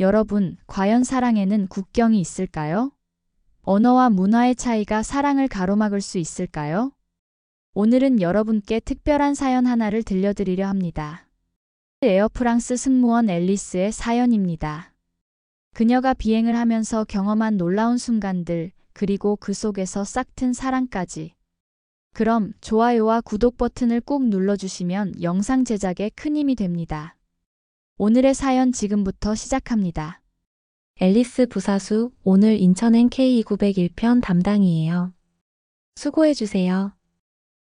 여러분, 과연 사랑에는 국경이 있을까요? 언어와 문화의 차이가 사랑을 가로막을 수 있을까요? 오늘은 여러분께 특별한 사연 하나를 들려드리려 합니다. 에어프랑스 승무원 앨리스의 사연입니다. 그녀가 비행을 하면서 경험한 놀라운 순간들, 그리고 그 속에서 싹튼 사랑까지. 그럼 좋아요와 구독 버튼을 꾹 눌러주시면 영상 제작에 큰 힘이 됩니다. 오늘의 사연 지금부터 시작합니다. 앨리스 부사수, 오늘 인천행 K2901편 담당이에요. 수고해주세요.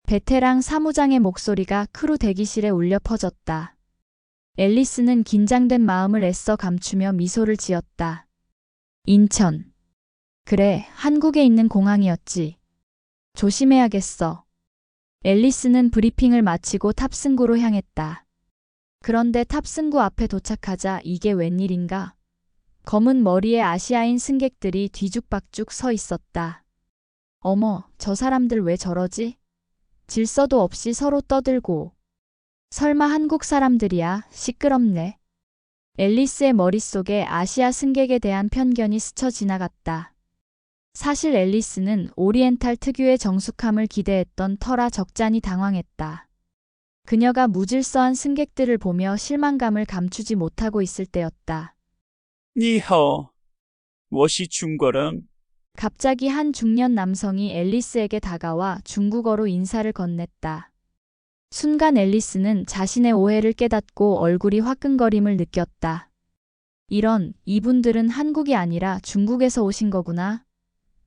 베테랑 사무장의 목소리가 크루 대기실에 울려 퍼졌다. 앨리스는 긴장된 마음을 애써 감추며 미소를 지었다. 인천. 그래, 한국에 있는 공항이었지. 조심해야겠어. 앨리스는 브리핑을 마치고 탑승구로 향했다. 그런데 탑승구 앞에 도착하자 이게 웬일인가? 검은 머리의 아시아인 승객들이 뒤죽박죽 서 있었다. 어머, 저 사람들 왜 저러지? 질서도 없이 서로 떠들고. 설마 한국 사람들이야, 시끄럽네. 앨리스의 머릿속에 아시아 승객에 대한 편견이 스쳐 지나갔다. 사실 앨리스는 오리엔탈 특유의 정숙함을 기대했던 터라 적잖이 당황했다. 그녀가 무질서한 승객들을 보며 실망감을 감추지 못하고 있을 때였다. 니하오, 워시 중거름. 갑자기 한 중년 남성이 앨리스에게 다가와 중국어로 인사를 건넸다. 순간 앨리스는 자신의 오해를 깨닫고 얼굴이 화끈거림을 느꼈다. 이런, 이분들은 한국이 아니라 중국에서 오신 거구나.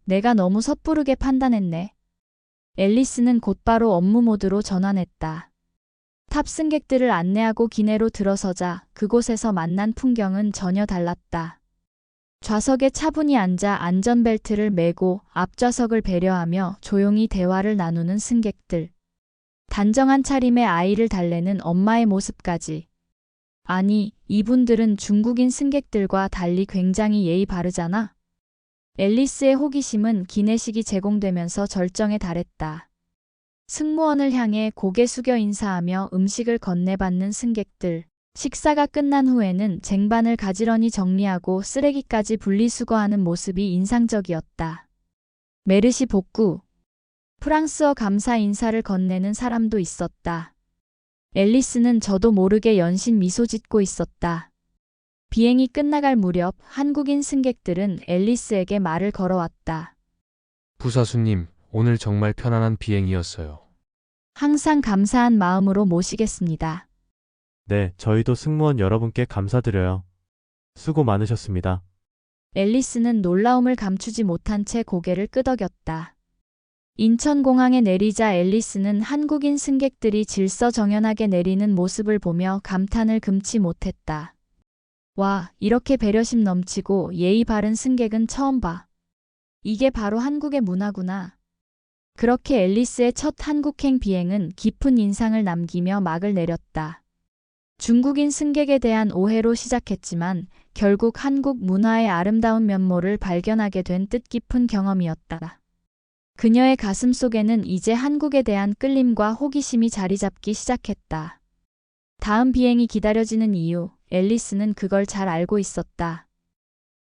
내가 너무 섣부르게 판단했네. 앨리스는 곧바로 업무 모드로 전환했다. 탑승객들을 안내하고 기내로 들어서자 그곳에서 만난 풍경은 전혀 달랐다. 좌석에 차분히 앉아 안전벨트를 매고 앞좌석을 배려하며 조용히 대화를 나누는 승객들. 단정한 차림의 아이를 달래는 엄마의 모습까지. 아니, 이분들은 중국인 승객들과 달리 굉장히 예의 바르잖아. 앨리스의 호기심은 기내식이 제공되면서 절정에 달했다. 승무원을 향해 고개 숙여 인사하며 음식을 건네받는 승객들. 식사가 끝난 후에는 쟁반을 가지런히 정리하고 쓰레기까지 분리수거하는 모습이 인상적이었다. 메르시 복구. 프랑스어 감사 인사를 건네는 사람도 있었다. 앨리스는 저도 모르게 연신 미소 짓고 있었다. 비행이 끝나갈 무렵 한국인 승객들은 앨리스에게 말을 걸어왔다. 부사수님, 오늘 정말 편안한 비행이었어요. 항상 감사한 마음으로 모시겠습니다. 네, 저희도 승무원 여러분께 감사드려요. 수고 많으셨습니다. 앨리스는 놀라움을 감추지 못한 채 고개를 끄덕였다. 인천공항에 내리자 앨리스는 한국인 승객들이 질서정연하게 내리는 모습을 보며 감탄을 금치 못했다. 와, 이렇게 배려심 넘치고 예의 바른 승객은 처음 봐. 이게 바로 한국의 문화구나. 그렇게 앨리스의 첫 한국행 비행은 깊은 인상을 남기며 막을 내렸다. 중국인 승객에 대한 오해로 시작했지만 결국 한국 문화의 아름다운 면모를 발견하게 된 뜻깊은 경험이었다. 그녀의 가슴 속에는 이제 한국에 대한 끌림과 호기심이 자리 잡기 시작했다. 다음 비행이 기다려지는 이유, 앨리스는 그걸 잘 알고 있었다.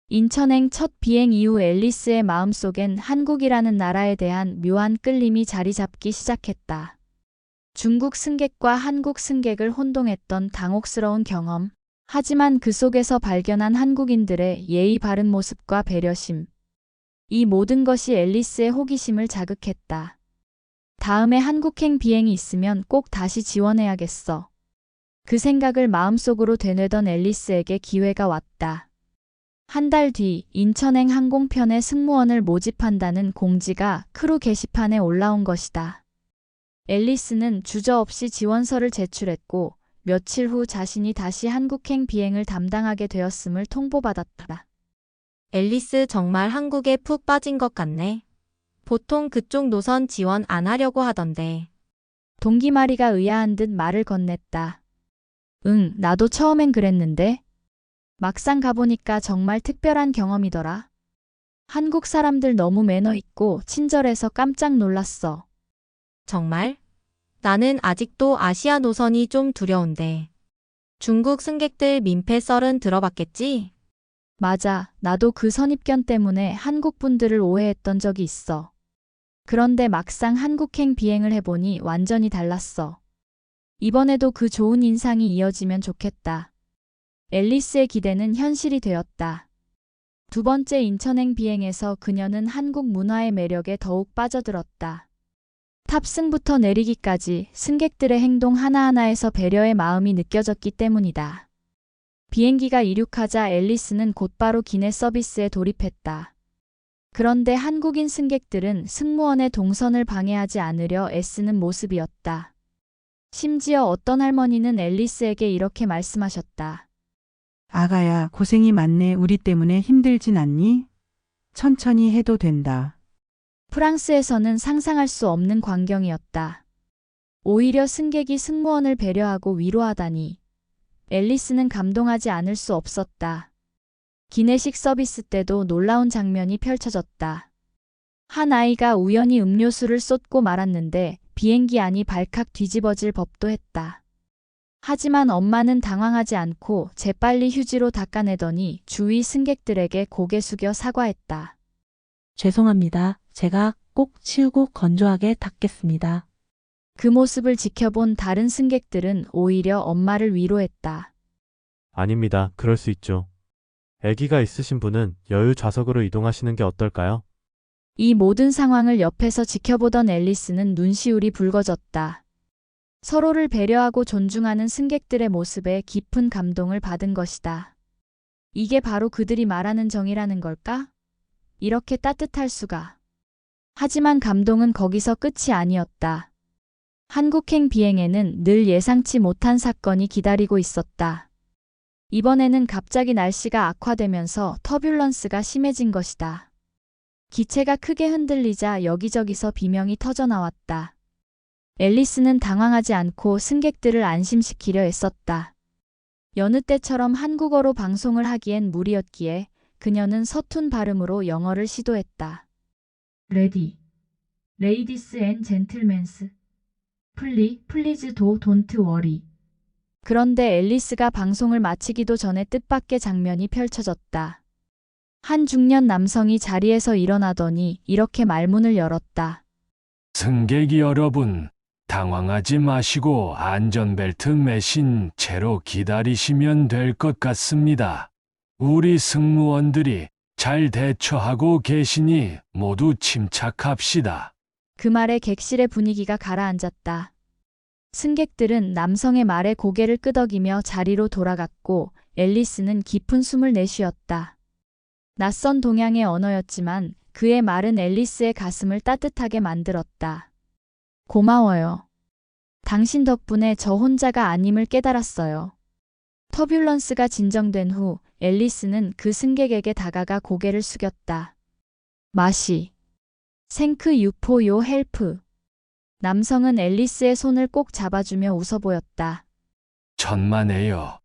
인천행 첫 비행 이후 앨리스의 마음속엔 한국이라는 나라에 대한 묘한 끌림이 자리 잡기 시작했다. 중국 승객과 한국 승객을 혼동했던 당혹스러운 경험. 하지만 그 속에서 발견한 한국인들의 예의 바른 모습과 배려심. 이 모든 것이 앨리스의 호기심을 자극했다. 다음에 한국행 비행이 있으면 꼭 다시 지원해야겠어. 그 생각을 마음속으로 되뇌던 앨리스에게 기회가 왔다. 한 달 뒤 인천행 항공편의 승무원을 모집한다는 공지가 크루 게시판에 올라온 것이다. 앨리스는 주저없이 지원서를 제출했고 며칠 후 자신이 다시 한국행 비행을 담당하게 되었음을 통보받았다. 앨리스 정말 한국에 푹 빠진 것 같네. 보통 그쪽 노선 지원 안 하려고 하던데. 동기마리가 의아한 듯 말을 건넸다. 응, 나도 처음엔 그랬는데. 막상 가보니까 정말 특별한 경험이더라. 한국 사람들 너무 매너 있고 친절해서 깜짝 놀랐어. 정말? 나는 아직도 아시아 노선이 좀 두려운데. 중국 승객들 민폐 썰은 들어봤겠지? 맞아, 나도 그 선입견 때문에 한국 분들을 오해했던 적이 있어. 그런데 막상 한국행 비행을 해보니 완전히 달랐어. 이번에도 그 좋은 인상이 이어지면 좋겠다. 앨리스의 기대는 현실이 되었다. 두 번째 인천행 비행에서 그녀는 한국 문화의 매력에 더욱 빠져들었다. 탑승부터 내리기까지 승객들의 행동 하나하나에서 배려의 마음이 느껴졌기 때문이다. 비행기가 이륙하자 앨리스는 곧바로 기내 서비스에 돌입했다. 그런데 한국인 승객들은 승무원의 동선을 방해하지 않으려 애쓰는 모습이었다. 심지어 어떤 할머니는 앨리스에게 이렇게 말씀하셨다. 아가야, 고생이 많네. 우리 때문에 힘들진 않니? 천천히 해도 된다. 프랑스에서는 상상할 수 없는 광경이었다. 오히려 승객이 승무원을 배려하고 위로하다니. 앨리스는 감동하지 않을 수 없었다. 기내식 서비스 때도 놀라운 장면이 펼쳐졌다. 한 아이가 우연히 음료수를 쏟고 말았는데 비행기 안이 발칵 뒤집어질 법도 했다. 하지만 엄마는 당황하지 않고 재빨리 휴지로 닦아내더니 주위 승객들에게 고개 숙여 사과했다. 죄송합니다. 제가 꼭 치우고 건조하게 닦겠습니다. 그 모습을 지켜본 다른 승객들은 오히려 엄마를 위로했다. 아닙니다. 그럴 수 있죠. 아기가 있으신 분은 여유 좌석으로 이동하시는 게 어떨까요? 이 모든 상황을 옆에서 지켜보던 앨리스는 눈시울이 붉어졌다. 서로를 배려하고 존중하는 승객들의 모습에 깊은 감동을 받은 것이다. 이게 바로 그들이 말하는 정이라는 걸까? 이렇게 따뜻할 수가. 하지만 감동은 거기서 끝이 아니었다. 한국행 비행에는 늘 예상치 못한 사건이 기다리고 있었다. 이번에는 갑자기 날씨가 악화되면서 터뷸런스가 심해진 것이다. 기체가 크게 흔들리자 여기저기서 비명이 터져 나왔다. 앨리스는 당황하지 않고 승객들을 안심시키려 애썼다. 여느 때처럼 한국어로 방송을 하기엔 무리였기에 그녀는 서툰 발음으로 영어를 시도했다. 레디. 레이디스 앤 젠틀맨스. 플리, 플리즈 도 돈트 워리. 그런데 앨리스가 방송을 마치기도 전에 뜻밖의 장면이 펼쳐졌다. 한 중년 남성이 자리에서 일어나더니 이렇게 말문을 열었다. 승객 여러분, 당황하지 마시고 안전벨트 매신 채로 기다리시면 될 것 같습니다. 우리 승무원들이 잘 대처하고 계시니 모두 침착합시다. 그 말에 객실의 분위기가 가라앉았다. 승객들은 남성의 말에 고개를 끄덕이며 자리로 돌아갔고 앨리스는 깊은 숨을 내쉬었다. 낯선 동양의 언어였지만 그의 말은 앨리스의 가슴을 따뜻하게 만들었다. 고마워요. 당신 덕분에 저 혼자가 아님을 깨달았어요. 터뷸런스가 진정된 후 앨리스는 그 승객에게 다가가 고개를 숙였다. 마시. 생크 유포 요 헬프. 남성은 앨리스의 손을 꼭 잡아주며 웃어 보였다. 천만에요.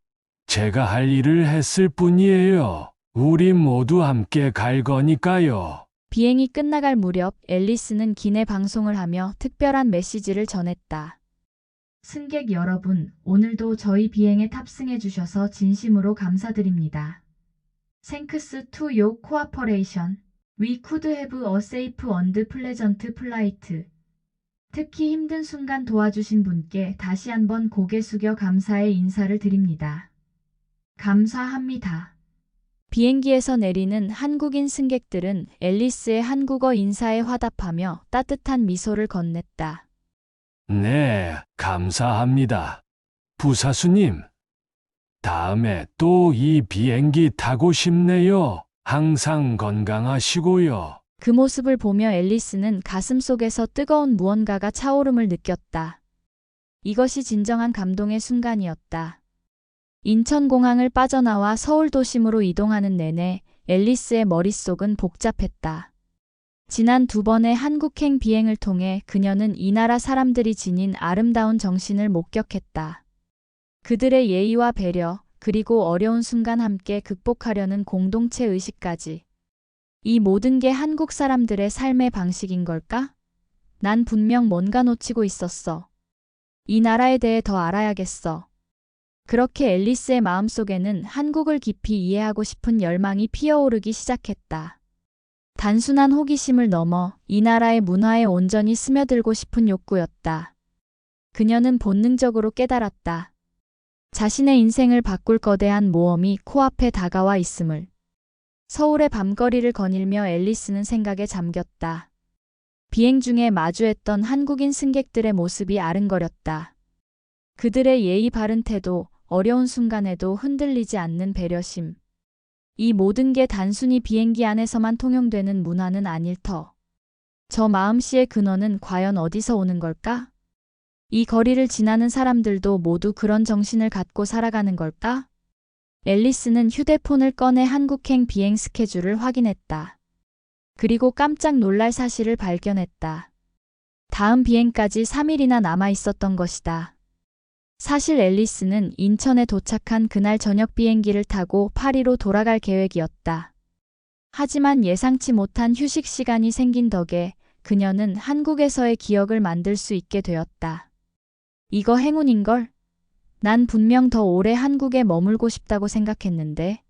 제가 할 일을 했을 뿐이에요. 우리 모두 함께 갈 거니까요. 비행이 끝나갈 무렵 앨리스는 기내 방송을 하며 특별한 메시지를 전했다. 승객 여러분, 오늘도 저희 비행에 탑승해 주셔서 진심으로 감사드립니다. Thanks to your cooperation. We could have a safe and pleasant flight. 특히 힘든 순간 도와주신 분께 다시 한번 고개 숙여 감사의 인사를 드립니다. 감사합니다. 비행기에서 내리는 한국인 승객들은 앨리스의 한국어 인사에 화답하며 따뜻한 미소를 건넸다. 네, 감사합니다. 부사수님, 다음에 또 이 비행기 타고 싶네요. 항상 건강하시고요. 그 모습을 보며 앨리스는 가슴 속에서 뜨거운 무언가가 차오름을 느꼈다. 이것이 진정한 감동의 순간이었다. 인천공항을 빠져나와 서울 도심으로 이동하는 내내 앨리스의 머릿속은 복잡했다. 지난 두 번의 한국행 비행을 통해 그녀는 이 나라 사람들이 지닌 아름다운 정신을 목격했다. 그들의 예의와 배려, 그리고 어려운 순간 함께 극복하려는 공동체 의식까지. 이 모든 게 한국 사람들의 삶의 방식인 걸까? 난 분명 뭔가 놓치고 있었어. 이 나라에 대해 더 알아야겠어. 그렇게 앨리스의 마음속에는 한국을 깊이 이해하고 싶은 열망이 피어오르기 시작했다. 단순한 호기심을 넘어 이 나라의 문화에 온전히 스며들고 싶은 욕구였다. 그녀는 본능적으로 깨달았다. 자신의 인생을 바꿀 거대한 모험이 코앞에 다가와 있음을. 서울의 밤거리를 거닐며 앨리스는 생각에 잠겼다. 비행 중에 마주했던 한국인 승객들의 모습이 아른거렸다. 그들의 예의 바른 태도, 어려운 순간에도 흔들리지 않는 배려심. 이 모든 게 단순히 비행기 안에서만 통용되는 문화는 아닐 터. 저 마음씨의 근원은 과연 어디서 오는 걸까? 이 거리를 지나는 사람들도 모두 그런 정신을 갖고 살아가는 걸까? 앨리스는 휴대폰을 꺼내 한국행 비행 스케줄을 확인했다. 그리고 깜짝 놀랄 사실을 발견했다. 다음 비행까지 3일이나 남아 있었던 것이다. 사실 앨리스는 인천에 도착한 그날 저녁 비행기를 타고 파리로 돌아갈 계획이었다. 하지만 예상치 못한 휴식 시간이 생긴 덕에 그녀는 한국에서의 기억을 만들 수 있게 되었다. 이거 행운인걸? 난 분명 더 오래 한국에 머물고 싶다고 생각했는데.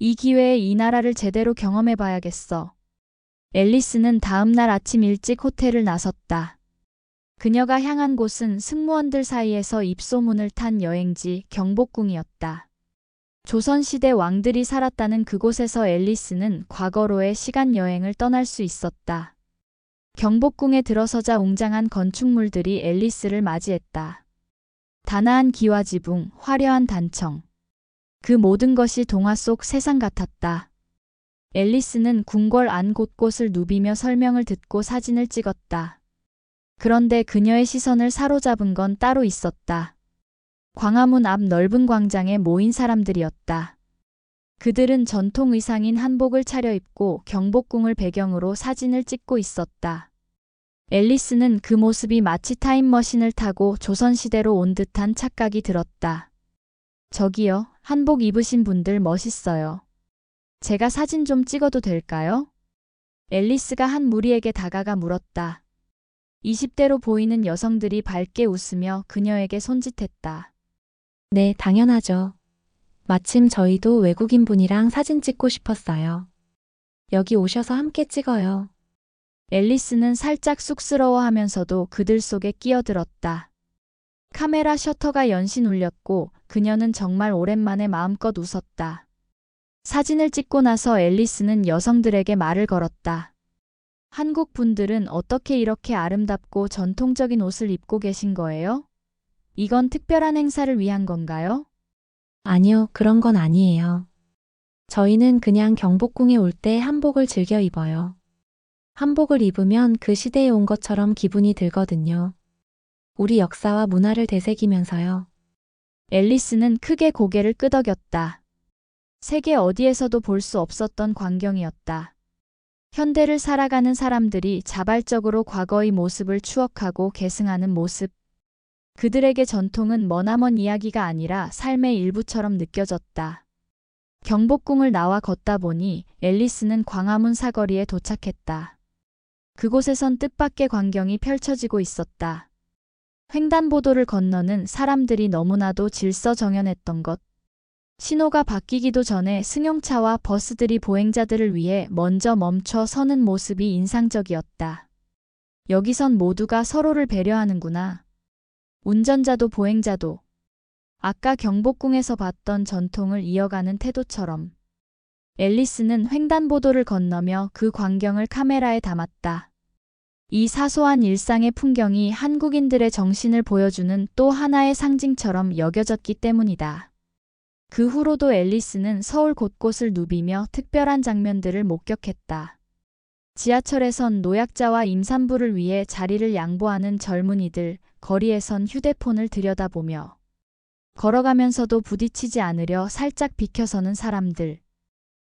이 기회에 이 나라를 제대로 경험해 봐야겠어. 앨리스는 다음 날 아침 일찍 호텔을 나섰다. 그녀가 향한 곳은 승무원들 사이에서 입소문을 탄 여행지 경복궁이었다. 조선시대 왕들이 살았다는 그곳에서 앨리스는 과거로의 시간 여행을 떠날 수 있었다. 경복궁에 들어서자 웅장한 건축물들이 앨리스를 맞이했다. 단아한 기와지붕, 화려한 단청. 그 모든 것이 동화 속 세상 같았다. 앨리스는 궁궐 안 곳곳을 누비며 설명을 듣고 사진을 찍었다. 그런데 그녀의 시선을 사로잡은 건 따로 있었다. 광화문 앞 넓은 광장에 모인 사람들이었다. 그들은 전통 의상인 한복을 차려입고 경복궁을 배경으로 사진을 찍고 있었다. 앨리스는 그 모습이 마치 타임머신을 타고 조선시대로 온 듯한 착각이 들었다. 저기요, 한복 입으신 분들 멋있어요. 제가 사진 좀 찍어도 될까요? 앨리스가 한 무리에게 다가가 물었다. 20대로 보이는 여성들이 밝게 웃으며 그녀에게 손짓했다. 네, 당연하죠. 마침 저희도 외국인 분이랑 사진 찍고 싶었어요. 여기 오셔서 함께 찍어요. 앨리스는 살짝 쑥스러워하면서도 그들 속에 끼어들었다. 카메라 셔터가 연신 울렸고 그녀는 정말 오랜만에 마음껏 웃었다. 사진을 찍고 나서 앨리스는 여성들에게 말을 걸었다. 한국 분들은 어떻게 이렇게 아름답고 전통적인 옷을 입고 계신 거예요? 이건 특별한 행사를 위한 건가요? 아니요, 그런 건 아니에요. 저희는 그냥 경복궁에 올 때 한복을 즐겨 입어요. 한복을 입으면 그 시대에 온 것처럼 기분이 들거든요. 우리 역사와 문화를 되새기면서요. 앨리스는 크게 고개를 끄덕였다. 세계 어디에서도 볼 수 없었던 광경이었다. 현대를 살아가는 사람들이 자발적으로 과거의 모습을 추억하고 계승하는 모습. 그들에게 전통은 머나먼 이야기가 아니라 삶의 일부처럼 느껴졌다. 경복궁을 나와 걷다 보니 앨리스는 광화문 사거리에 도착했다. 그곳에선 뜻밖의 광경이 펼쳐지고 있었다. 횡단보도를 건너는 사람들이 너무나도 질서정연했던 것. 신호가 바뀌기도 전에 승용차와 버스들이 보행자들을 위해 먼저 멈춰 서는 모습이 인상적이었다. 여기선 모두가 서로를 배려하는구나. 운전자도 보행자도. 아까 경복궁에서 봤던 전통을 이어가는 태도처럼. 앨리스는 횡단보도를 건너며 그 광경을 카메라에 담았다. 이 사소한 일상의 풍경이 한국인들의 정신을 보여주는 또 하나의 상징처럼 여겨졌기 때문이다. 그 후로도 앨리스는 서울 곳곳을 누비며 특별한 장면들을 목격했다. 지하철에선 노약자와 임산부를 위해 자리를 양보하는 젊은이들, 거리에선 휴대폰을 들여다보며 걸어가면서도 부딪히지 않으려 살짝 비켜서는 사람들.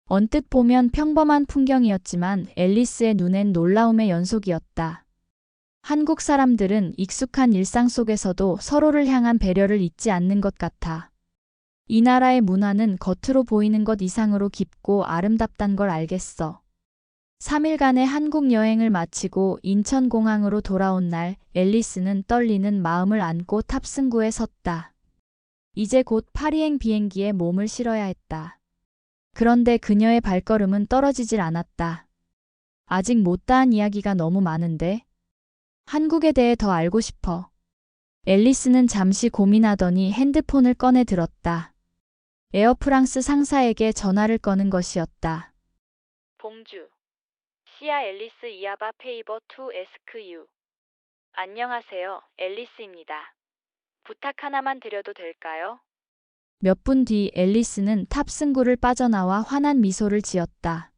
언뜻 보면 평범한 풍경이었지만 앨리스의 눈엔 놀라움의 연속이었다. 한국 사람들은 익숙한 일상 속에서도 서로를 향한 배려를 잊지 않는 것 같아. 이 나라의 문화는 겉으로 보이는 것 이상으로 깊고 아름답단 걸 알겠어. 3일간의 한국 여행을 마치고 인천공항으로 돌아온 날 앨리스는 떨리는 마음을 안고 탑승구에 섰다. 이제 곧 파리행 비행기에 몸을 실어야 했다. 그런데 그녀의 발걸음은 떨어지질 않았다. 아직 못다한 이야기가 너무 많은데. 한국에 대해 더 알고 싶어. 앨리스는 잠시 고민하더니 핸드폰을 꺼내 들었다. 에어프랑스 상사에게 전화를 거는 것이었다. 봉주. 시아 앨리스 이아바 페이버 투 에스크 유. 안녕하세요. 앨리스입니다. 부탁 하나만 드려도 될까요? 몇 분 뒤 앨리스는 탑승구를 빠져나와 환한 미소를 지었다.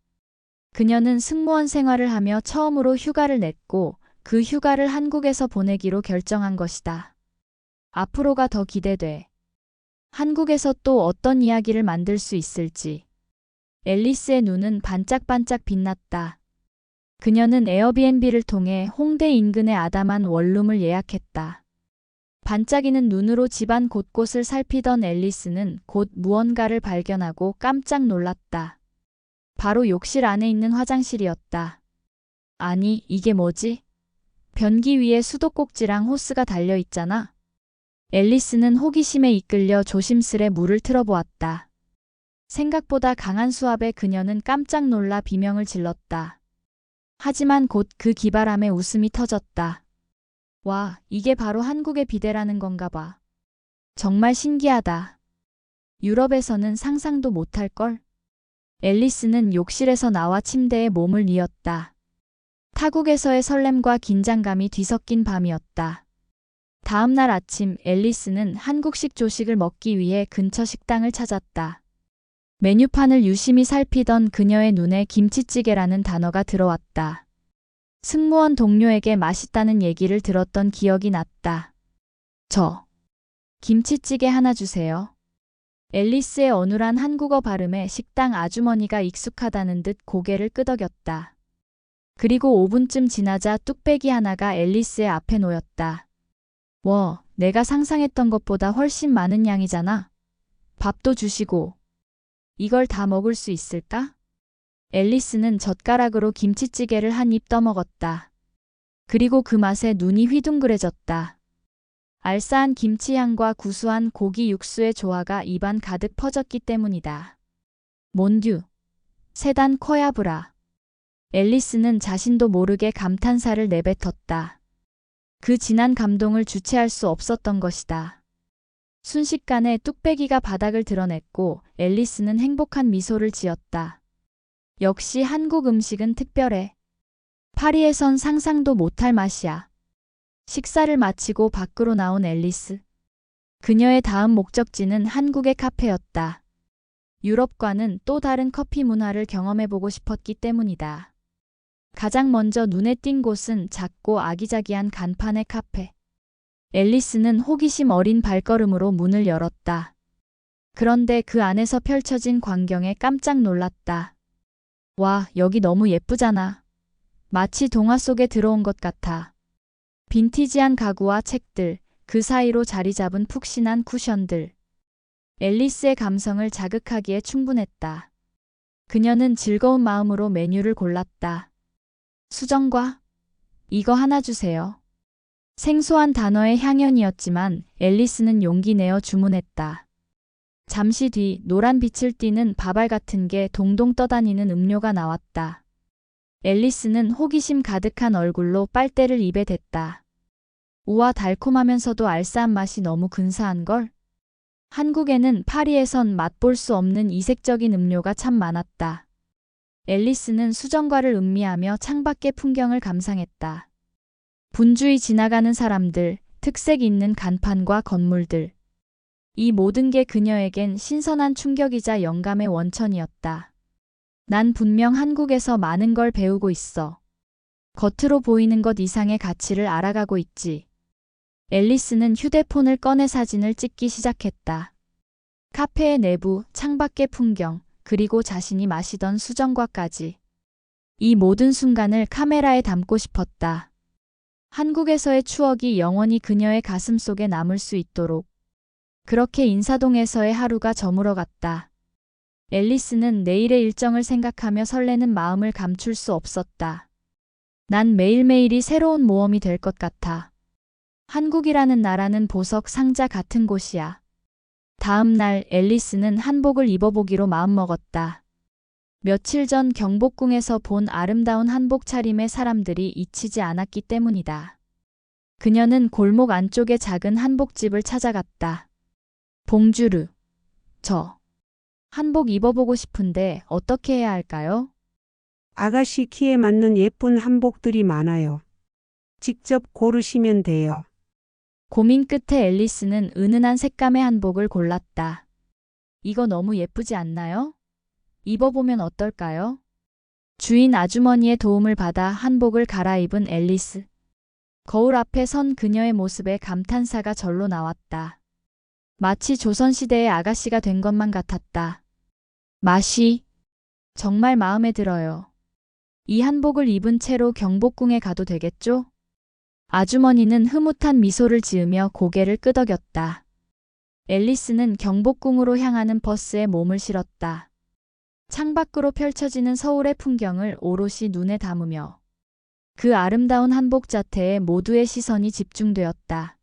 그녀는 승무원 생활을 하며 처음으로 휴가를 냈고 그 휴가를 한국에서 보내기로 결정한 것이다. 앞으로가 더 기대돼. 한국에서 또 어떤 이야기를 만들 수 있을지. 앨리스의 눈은 반짝반짝 빛났다. 그녀는 에어비앤비를 통해 홍대 인근의 아담한 원룸을 예약했다. 반짝이는 눈으로 집안 곳곳을 살피던 앨리스는 곧 무언가를 발견하고 깜짝 놀랐다. 바로 욕실 안에 있는 화장실이었다. 아니, 이게 뭐지? 변기 위에 수도꼭지랑 호스가 달려 있잖아. 앨리스는 호기심에 이끌려 조심스레 물을 틀어보았다. 생각보다 강한 수압에 그녀는 깜짝 놀라 비명을 질렀다. 하지만 곧 그 기발함에 웃음이 터졌다. 와, 이게 바로 한국의 비대라는 건가 봐. 정말 신기하다. 유럽에서는 상상도 못할걸? 앨리스는 욕실에서 나와 침대에 몸을 뉘었다. 타국에서의 설렘과 긴장감이 뒤섞인 밤이었다. 다음 날 아침 앨리스는 한국식 조식을 먹기 위해 근처 식당을 찾았다. 메뉴판을 유심히 살피던 그녀의 눈에 김치찌개라는 단어가 들어왔다. 승무원 동료에게 맛있다는 얘기를 들었던 기억이 났다. 저, 김치찌개 하나 주세요. 앨리스의 어눌한 한국어 발음에 식당 아주머니가 익숙하다는 듯 고개를 끄덕였다. 그리고 5분쯤 지나자 뚝배기 하나가 앨리스의 앞에 놓였다. 워, 내가 상상했던 것보다 훨씬 많은 양이잖아. 밥도 주시고. 이걸 다 먹을 수 있을까? 앨리스는 젓가락으로 김치찌개를 한 입 떠먹었다. 그리고 그 맛에 눈이 휘둥그레졌다. 알싸한 김치향과 구수한 고기 육수의 조화가 입안 가득 퍼졌기 때문이다. 몬듀. 세단 코야브라. 앨리스는 자신도 모르게 감탄사를 내뱉었다. 그 진한 감동을 주체할 수 없었던 것이다. 순식간에 뚝배기가 바닥을 드러냈고 앨리스는 행복한 미소를 지었다. 역시 한국 음식은 특별해. 파리에선 상상도 못할 맛이야. 식사를 마치고 밖으로 나온 앨리스. 그녀의 다음 목적지는 한국의 카페였다. 유럽과는 또 다른 커피 문화를 경험해보고 싶었기 때문이다. 가장 먼저 눈에 띈 곳은 작고 아기자기한 간판의 카페. 앨리스는 호기심 어린 발걸음으로 문을 열었다. 그런데 그 안에서 펼쳐진 광경에 깜짝 놀랐다. 와, 여기 너무 예쁘잖아. 마치 동화 속에 들어온 것 같아. 빈티지한 가구와 책들, 그 사이로 자리 잡은 푹신한 쿠션들. 앨리스의 감성을 자극하기에 충분했다. 그녀는 즐거운 마음으로 메뉴를 골랐다. 수정과 이거 하나 주세요. 생소한 단어의 향연이었지만 앨리스는 용기 내어 주문했다. 잠시 뒤 노란 빛을 띠는 밥알 같은 게 동동 떠다니는 음료가 나왔다. 앨리스는 호기심 가득한 얼굴로 빨대를 입에 댔다. 우와 달콤하면서도 알싸한 맛이 너무 근사한 걸? 한국에는 파리에선 맛볼 수 없는 이색적인 음료가 참 많았다. 앨리스는 수정과를 음미하며 창밖의 풍경을 감상했다. 분주히 지나가는 사람들, 특색 있는 간판과 건물들. 이 모든 게 그녀에겐 신선한 충격이자 영감의 원천이었다. 난 분명 한국에서 많은 걸 배우고 있어. 겉으로 보이는 것 이상의 가치를 알아가고 있지. 앨리스는 휴대폰을 꺼내 사진을 찍기 시작했다. 카페의 내부, 창밖의 풍경, 그리고 자신이 마시던 수정과까지. 이 모든 순간을 카메라에 담고 싶었다. 한국에서의 추억이 영원히 그녀의 가슴 속에 남을 수 있도록. 그렇게 인사동에서의 하루가 저물어갔다. 앨리스는 내일의 일정을 생각하며 설레는 마음을 감출 수 없었다. 난 매일매일이 새로운 모험이 될 것 같아. 한국이라는 나라는 보석 상자 같은 곳이야. 다음 날 앨리스는 한복을 입어보기로 마음먹었다. 며칠 전 경복궁에서 본 아름다운 한복 차림의 사람들이 잊히지 않았기 때문이다. 그녀는 골목 안쪽의 작은 한복집을 찾아갔다. 봉주르, 저 한복 입어보고 싶은데 어떻게 해야 할까요? 아가씨 키에 맞는 예쁜 한복들이 많아요. 직접 고르시면 돼요. 고민 끝에 앨리스는 은은한 색감의 한복을 골랐다. 이거 너무 예쁘지 않나요? 입어보면 어떨까요? 주인 아주머니의 도움을 받아 한복을 갈아입은 앨리스. 거울 앞에 선 그녀의 모습에 감탄사가 절로 나왔다. 마치 조선시대의 아가씨가 된 것만 같았다. 맛이 정말 마음에 들어요. 이 한복을 입은 채로 경복궁에 가도 되겠죠? 아주머니는 흐뭇한 미소를 지으며 고개를 끄덕였다. 앨리스는 경복궁으로 향하는 버스에 몸을 실었다. 창밖으로 펼쳐지는 서울의 풍경을 오롯이 눈에 담으며 그 아름다운 한복 자태에 모두의 시선이 집중되었다.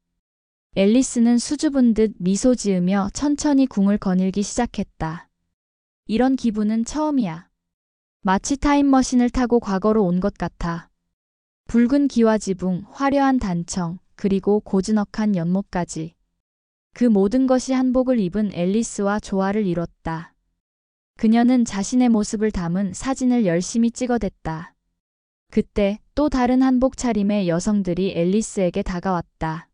앨리스는 수줍은 듯 미소 지으며 천천히 궁을 거닐기 시작했다. 이런 기분은 처음이야. 마치 타임머신을 타고 과거로 온 것 같아. 붉은 기와 지붕, 화려한 단청, 그리고 고즈넉한 연못까지. 그 모든 것이 한복을 입은 앨리스와 조화를 이뤘다. 그녀는 자신의 모습을 담은 사진을 열심히 찍어댔다. 그때 또 다른 한복 차림의 여성들이 앨리스에게 다가왔다.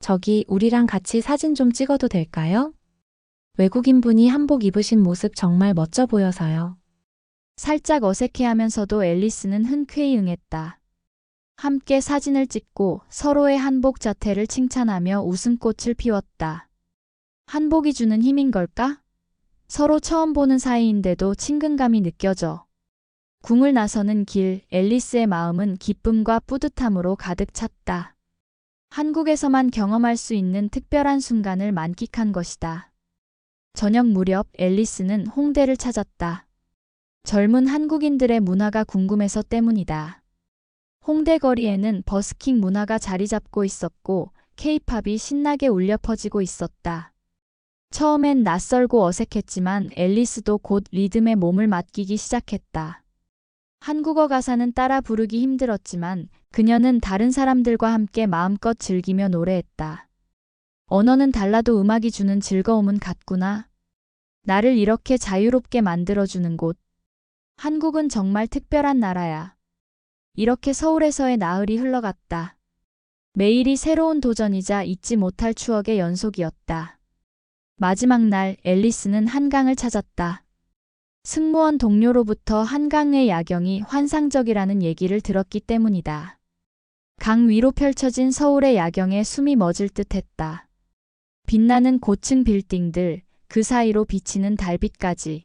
저기 우리랑 같이 사진 좀 찍어도 될까요? 외국인 분이 한복 입으신 모습 정말 멋져 보여서요. 살짝 어색해하면서도 앨리스는 흔쾌히 응했다. 함께 사진을 찍고 서로의 한복 자태를 칭찬하며 웃음꽃을 피웠다. 한복이 주는 힘인 걸까? 서로 처음 보는 사이인데도 친근감이 느껴져. 궁을 나서는 길, 앨리스의 마음은 기쁨과 뿌듯함으로 가득 찼다. 한국에서만 경험할 수 있는 특별한 순간을 만끽한 것이다. 저녁 무렵 앨리스는 홍대를 찾았다. 젊은 한국인들의 문화가 궁금해서 때문이다. 홍대 거리에는 버스킹 문화가 자리 잡고 있었고 케이팝이 신나게 울려 퍼지고 있었다. 처음엔 낯설고 어색했지만 앨리스도 곧 리듬에 몸을 맡기기 시작했다. 한국어 가사는 따라 부르기 힘들었지만 그녀는 다른 사람들과 함께 마음껏 즐기며 노래했다. 언어는 달라도 음악이 주는 즐거움은 같구나. 나를 이렇게 자유롭게 만들어주는 곳. 한국은 정말 특별한 나라야. 이렇게 서울에서의 나흘이 흘러갔다. 매일이 새로운 도전이자 잊지 못할 추억의 연속이었다. 마지막 날 앨리스는 한강을 찾았다. 승무원 동료로부터 한강의 야경이 환상적이라는 얘기를 들었기 때문이다. 강 위로 펼쳐진 서울의 야경에 숨이 멎을 듯 했다. 빛나는 고층 빌딩들, 그 사이로 비치는 달빛까지.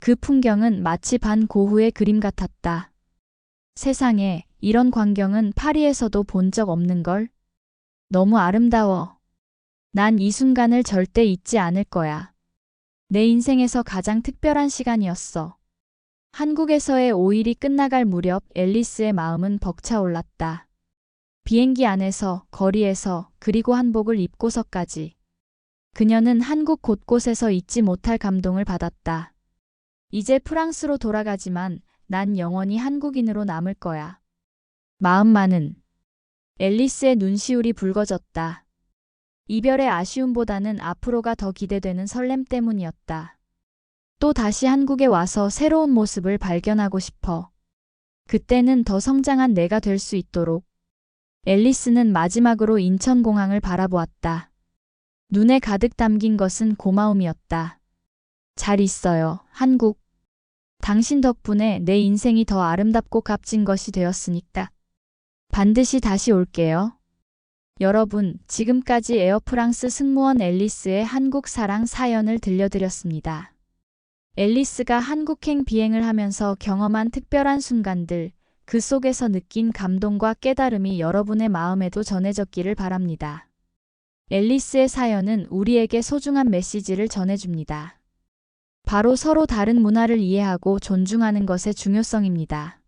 그 풍경은 마치 반 고흐의 그림 같았다. 세상에 이런 광경은 파리에서도 본 적 없는 걸? 너무 아름다워. 난 이 순간을 절대 잊지 않을 거야. 내 인생에서 가장 특별한 시간이었어. 한국에서의 5일이 끝나갈 무렵 앨리스의 마음은 벅차올랐다. 비행기 안에서, 거리에서, 그리고 한복을 입고서까지. 그녀는 한국 곳곳에서 잊지 못할 감동을 받았다. 이제 프랑스로 돌아가지만 난 영원히 한국인으로 남을 거야. 마음만은 앨리스의 눈시울이 붉어졌다. 이별의 아쉬움보다는 앞으로가 더 기대되는 설렘 때문이었다. 또 다시 한국에 와서 새로운 모습을 발견하고 싶어. 그때는 더 성장한 내가 될 수 있도록. 앨리스는 마지막으로 인천공항을 바라보았다. 눈에 가득 담긴 것은 고마움이었다. 잘 있어요, 한국. 당신 덕분에 내 인생이 더 아름답고 값진 것이 되었으니까. 반드시 다시 올게요. 여러분, 지금까지 에어프랑스 승무원 앨리스의 한국 사랑 사연을 들려드렸습니다. 앨리스가 한국행 비행을 하면서 경험한 특별한 순간들, 그 속에서 느낀 감동과 깨달음이 여러분의 마음에도 전해졌기를 바랍니다. 앨리스의 사연은 우리에게 소중한 메시지를 전해줍니다. 바로 서로 다른 문화를 이해하고 존중하는 것의 중요성입니다.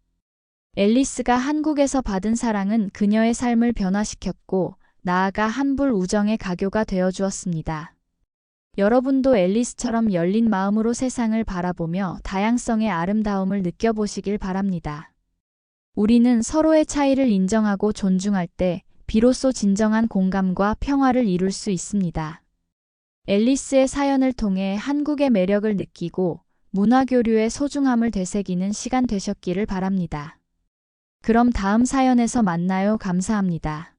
앨리스가 한국에서 받은 사랑은 그녀의 삶을 변화시켰고, 나아가 한불 우정의 가교가 되어 주었습니다. 여러분도 앨리스처럼 열린 마음으로 세상을 바라보며 다양성의 아름다움을 느껴보시길 바랍니다. 우리는 서로의 차이를 인정하고 존중할 때 비로소 진정한 공감과 평화를 이룰 수 있습니다. 앨리스의 사연을 통해 한국의 매력을 느끼고 문화교류의 소중함을 되새기는 시간 되셨기를 바랍니다. 그럼 다음 사연에서 만나요. 감사합니다.